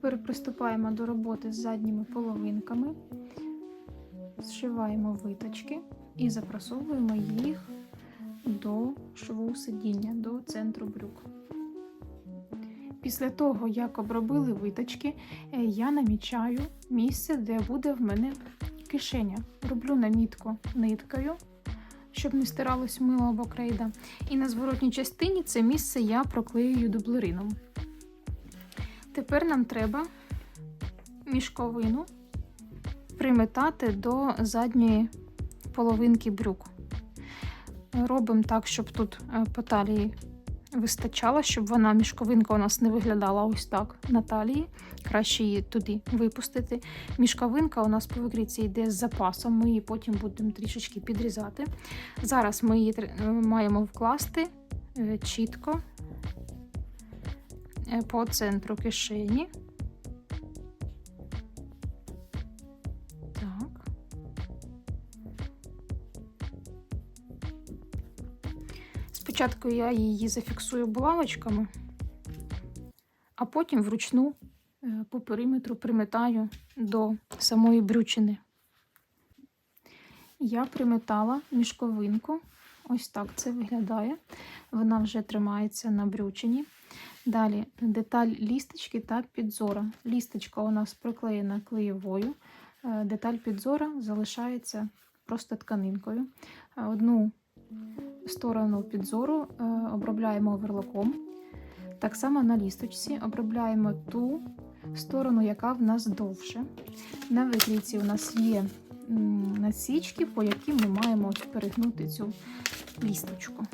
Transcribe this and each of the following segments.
Тепер приступаємо до роботи з задніми половинками, зшиваємо виточки і запросовуємо їх до шву сидіння, до центру брюк. Після того, як обробили виточки, е, я намічаю місце, де буде в мене кишеня. Роблю намітку ниткою, щоб не стиралось мило або крейда. І на зворотній частині це місце я проклеюю дублерином. Тепер нам треба мішковину приметати до задньої половинки брюк. Робимо так, щоб тут е, по талії вистачало, щоб вона мішковинка у нас не виглядала ось так на талії. Краще її туди випустити. Мішковинка у нас по викрійці йде з запасом, ми її потім будемо трішечки підрізати. Зараз ми її е, маємо вкласти е, чітко по центру кишені. Так. Спочатку я її зафіксую булавочками, а потім вручну е, по периметру приметаю до самої брючини. Я приметала мішковинку. Ось так це виглядає. Вона вже тримається на брючині. Далі деталь лісточки та підзора. Лісточка у нас приклеєна клеєвою. Е, Деталь підзора залишається просто тканинкою. Е, Одну сторону підзору е, обробляємо оверлоком. Так само на лісточці обробляємо ту сторону, яка в нас довше. На викрійці у нас є насічки, по яким ми маємо перегнути цю лісточку.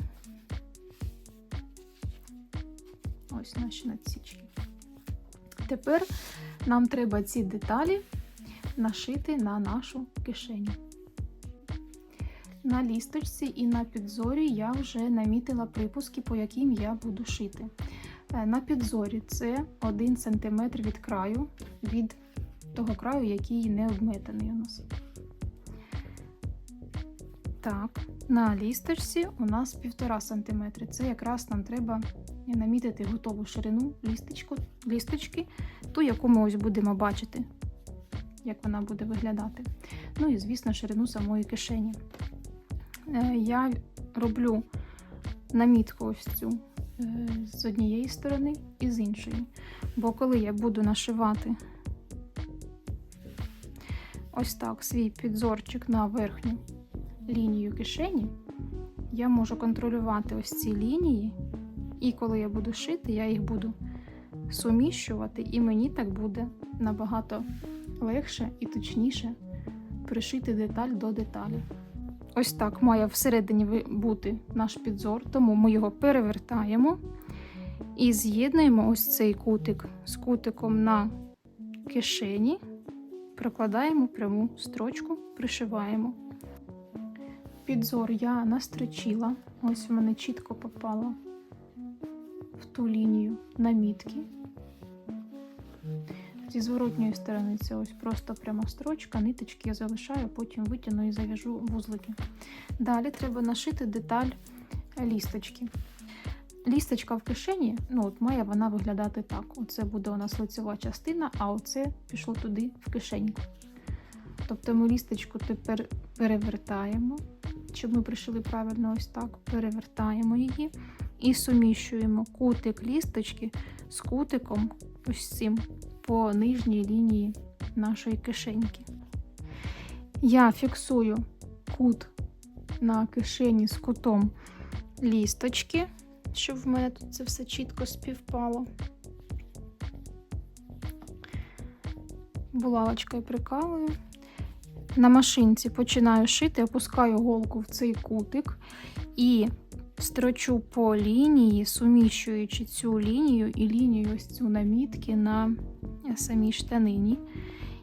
Ось наші насічки. Тепер нам треба ці деталі нашити на нашу кишеню. На лісточці і на підзорі я вже намітила припуски, по яким я буду шити. Е, На підзорі це 1 см від краю, від того краю, який не обметаний у нас. Так, на лісточці у нас 1,5 см. Це якраз нам треба намітити готову ширину лісточку, лісточки, ту, яку ми ось будемо бачити, як вона буде виглядати. Ну і, звісно, ширину самої кишені. Е, Я роблю намітку ось цю е, з однієї сторони і з іншої. Бо коли я буду нашивати ось так свій підзорчик на верхню лінію кишені, я можу контролювати ось ці лінії, і коли я буду шити, я їх буду суміщувати, і мені так буде набагато легше і точніше пришити деталь до деталі. Ось так має всередині бути наш підзор, тому ми його перевертаємо і з'єднуємо ось цей кутик з кутиком на кишені, прокладаємо пряму строчку, пришиваємо. Підзор я настрочила, ось в мене чітко попало в ту лінію намітки. Зі зворотньої сторони це ось просто пряма строчка, ниточки я залишаю, потім витягну і зав'яжу вузлики. Далі треба нашити деталь лісточки. Лісточка в кишені, ну от має вона виглядати так. Оце буде у нас лицева частина, а оце пішло туди в кишеньку. Тобто ми лісточку тепер перевертаємо, щоб ми пришили правильно ось так, перевертаємо її і суміщуємо кутик лісточки з кутиком ось цим по нижній лінії нашої кишеньки. Я фіксую кут на кишені з кутом лісточки, щоб в мене тут це все чітко співпало. Булавочкою прикалую. На машинці починаю шити, опускаю голку в цей кутик і строчу по лінії, суміщуючи цю лінію і лінію ось цю намітки на самій штанині.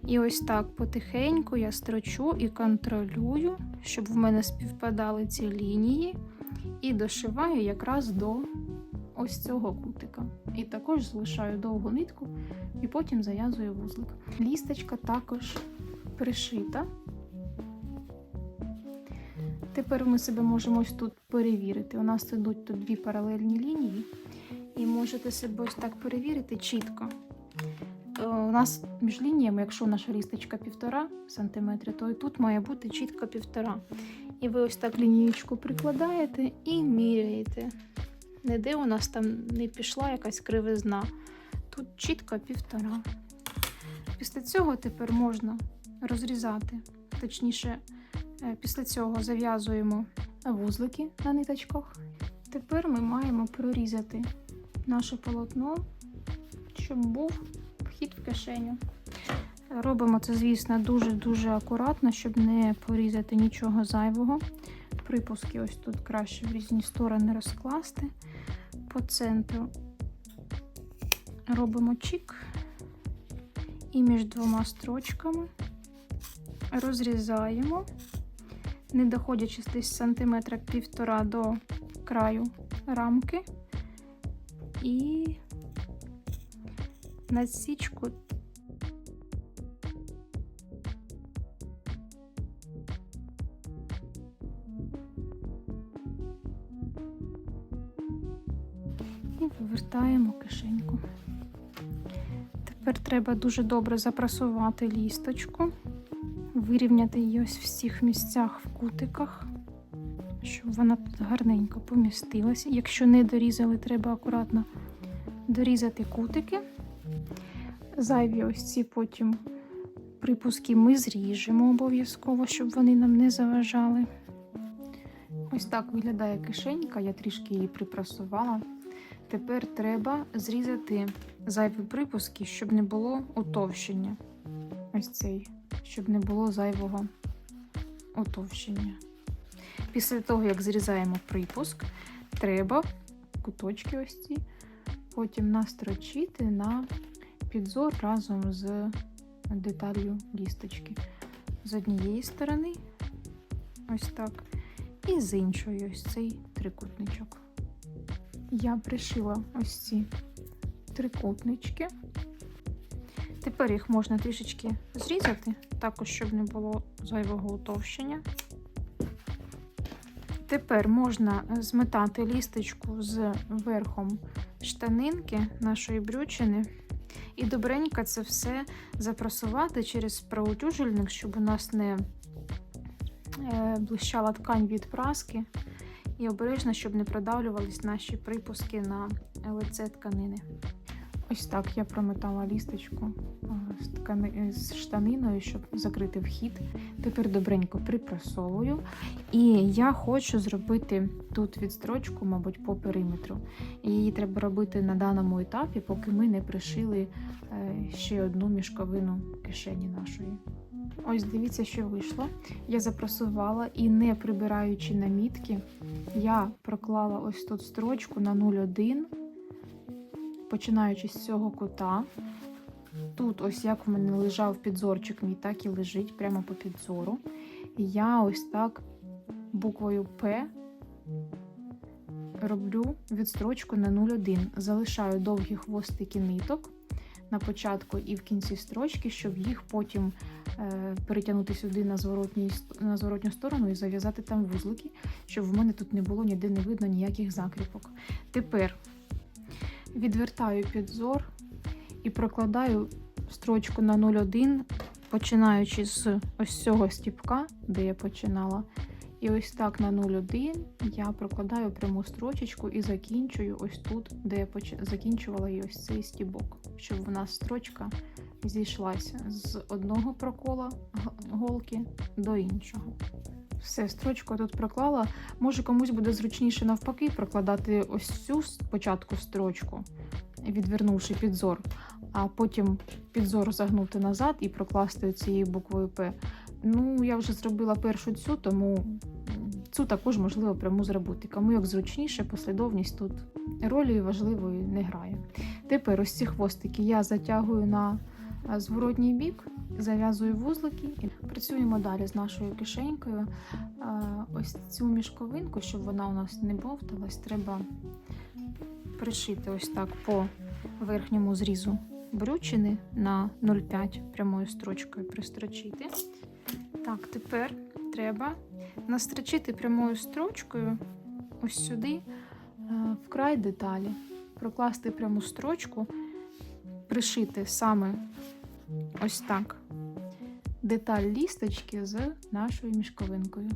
І ось так потихеньку я строчу і контролюю, щоб в мене співпадали ці лінії, і дошиваю якраз до ось цього кутика. І також залишаю довгу нитку і потім зав'язую вузлик. Лісточка також пришита. Тепер ми себе можемо ось тут перевірити. У нас ідуть тут дві паралельні лінії, і можете себе ось так перевірити чітко. Е, нас між лініями, якщо наша рісточка 1,5 см, то і тут має бути чітко 1,5 І ви ось так лінієчку прикладаєте і міряєте. Ніде у нас там не пішла якась кривизна. Тут чітко 1,5. Після цього тепер можна розрізати. Точніше, е, після цього зав'язуємо вузлики на ниточках. Тепер ми маємо прорізати наше полотно, щоб був вхід в кишеню. Робимо це, звісно, дуже-дуже акуратно, щоб не порізати нічого зайвого. Припуски ось тут краще в різні сторони розкласти. По центру робимо чік і між двома строчками розрізаємо, не доходячи десь сантиметра півтора до краю рамки. І насічку. і вивертаємо кишеньку. Тепер треба дуже добре запрасувати лісточку, вирівняти її ось в всіх місцях в кутиках, щоб вона тут гарненько помістилася. Якщо не дорізали, треба акуратно дорізати кутики. Зайві ось ці потім припуски ми зріжемо обов'язково, щоб вони нам не заважали. Ось так виглядає кишенька, я трішки її припрасувала. Тепер треба зрізати зайві припуски, щоб не було утовщення. Ось цей, щоб не було зайвого утовщення. Після того, як зрізаємо припуск, треба куточки ось ці потім настрочити на підзор разом з деталью лісточки. З однієї сторони, ось так, і з іншої ось цей трикутничок. Я пришила ось ці трикутнички. Тепер їх можна трішечки зрізати, також, щоб не було зайвого утовщення. Тепер можна зметати лісточку з верхом штанинки нашої брючини. І добренько це все запрасувати через проутюжельник, щоб у нас не е, блищала ткань від праски. І обережно, щоб не продавлювались наші припуски на ЛЦ тканини. Ось так я промотала лісточку з, ткани... з штаниною, щоб закрити вхід. Тепер добренько припрасовую. І я хочу зробити тут відстрочку, мабуть, по периметру. Її треба робити на даному етапі, поки ми не пришили ще одну мішковину кишені нашої. Ось дивіться, що вийшло. Я запрасувала і не прибираючи намітки, я проклала ось тут строчку на 0,1 починаючи з цього кута. Тут, ось як в мене лежав підзорчик, мій так і лежить прямо по підзору. І я ось так буквою П роблю відстрочку на 0,1. Залишаю довгі хвостики ниток на початку і в кінці строчки, щоб їх потім е, перетягнути сюди на, на зворотню сторону і зав'язати там вузлики, щоб в мене тут не було ніде не видно ніяких закріпок. Тепер відвертаю підзор і прокладаю строчку на 0,1, починаючи з ось цього стіпка, де я починала. І ось так на 0,1 я прокладаю пряму строчечку і закінчую ось тут, де я поч... закінчувала і ось цей стібок, щоб в нас строчка зійшлася з одного прокола голки до іншого. Все, строчку тут проклала. Може комусь буде зручніше навпаки прокладати ось цю спочатку строчку, відвернувши підзор, а потім підзор загнути назад і прокласти цією буквою П. Ну, я вже зробила першу цю, тому цю також можливо пряму зробити. Кому як зручніше, послідовність тут ролі важливої не грає. Тепер ось ці хвостики я затягую на зворотній бік зав'язую вузлики і працюємо далі з нашою кишенькою. Ось цю мішковинку, щоб вона у нас не бовталась, треба пришити ось так по верхньому зрізу брючини на 0,5 прямою строчкою пристрочити. Так, тепер треба настрочити прямою строчкою ось сюди, в край деталі, прокласти пряму строчку, пришити саме ось так деталь лісточки з нашою мішковинкою.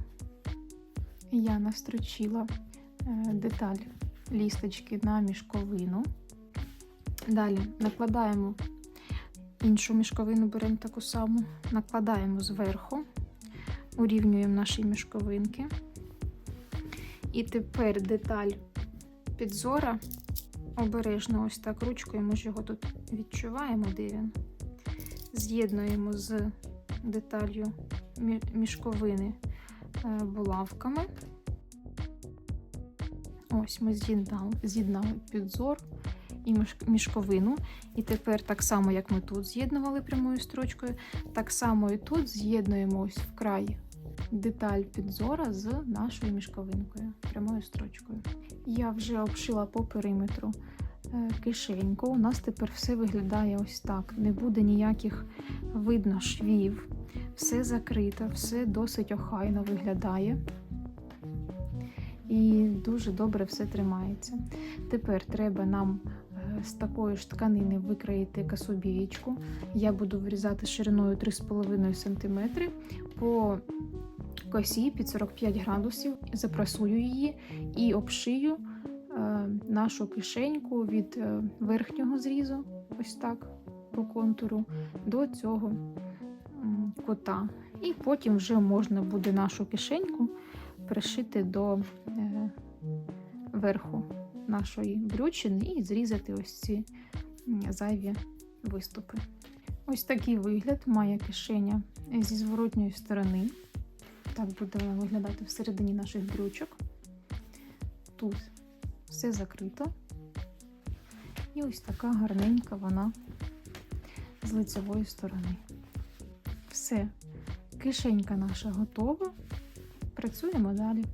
Я настрочила е, деталь лісточки на мішковину. Далі накладаємо іншу мішковину, беремо таку саму, накладаємо зверху, урівнюємо наші мішковинки. І тепер деталь підзора обережно ось так ручкою, ми його тут відчуваємо, де він. З'єднуємо з деталью мі- мішковини е, булавками. Ось ми з'єднали, з'єднали підзор і мішковину. І тепер, так само, як ми тут з'єднували прямою строчкою, так само і тут з'єднуємо ось вкрай деталь підзора з нашою мішковинкою, прямою строчкою. Я вже обшила по периметру кишеньку. У нас тепер все виглядає ось так. Не буде ніяких видно швів, все закрито, все досить охайно виглядає. І дуже добре все тримається. Тепер треба нам е, з такої ж тканини викроїти кособієчку. Я буду вирізати шириною 3,5 см по косі під 45 градусів, запрасую її і обшию нашу кишеньку від е, верхнього зрізу, ось так, по контуру, до цього м, кута. І потім вже можна буде нашу кишеньку пришити до е, верху нашої брючини і зрізати ось ці зайві виступи. Ось такий вигляд має кишеня зі зворотньої сторони. Так буде виглядати всередині наших брючок. Тут все закрито. І ось така гарненька вона з лицевої сторони. Все, кишенька наша готова. Працюємо далі.